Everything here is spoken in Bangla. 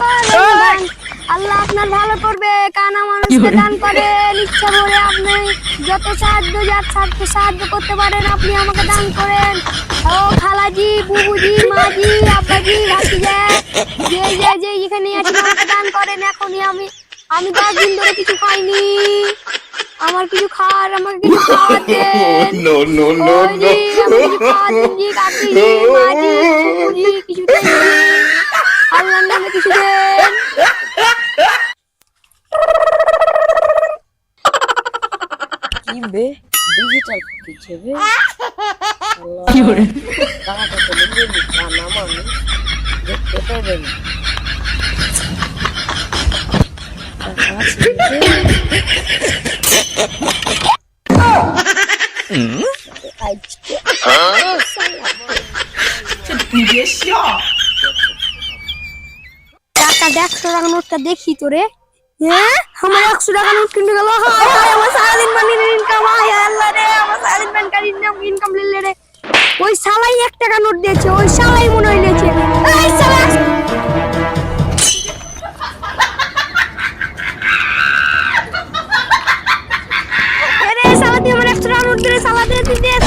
করেন আল্লাহ আপনার ভালো করবে কানা মানুষকে দান করেন ইচ্ছা করে আপনি যত সাহায্য যার সাহায্য সাহায্য করতে পারেন আপনি আমাকে দান করেন। ও খালাজি বুবুজি মাজি আব্বাজি ভাতিজা যে যে যে এখানে আছেন আমাকে দান করেন। এখনই আমি আমি দশ দিন ধরে কিছু খাইনি। আমার কিছু খাওয়ার আমাকে কিছু খাওয়ার দেন। No, no, no, ওই জি, আমি কিছু খাওয়ার দেন জি, কাকিজি, মাজি, ফুফুজি, কিছু দেন জি। আল্লাহর নামে কিছু দেন কি বে ডিজিটাল কিছু বে কি করে টাকাটা তো লিখে নি কানা মানুষ দেখতে পাবে না টাকা আছে আজকে টাকা একশো টাকা নোটটা দেখি তোরে। হ্যাঁ? আমার একশো টাকা নোট কিনে গেল? আমার সারাদিন মানির ইনকাম হায় আল্লাহ রে, আমার সারাদিন ব্যাংকার ইনকাম ইনকাম লিলে রে। ওই সালাই এক টাকা নোট দিয়েছে, ওই সালাই মনে হয় নিয়েছে। এই আমার একশো টাকা নোট দিয়ে সালাদ দিয়ে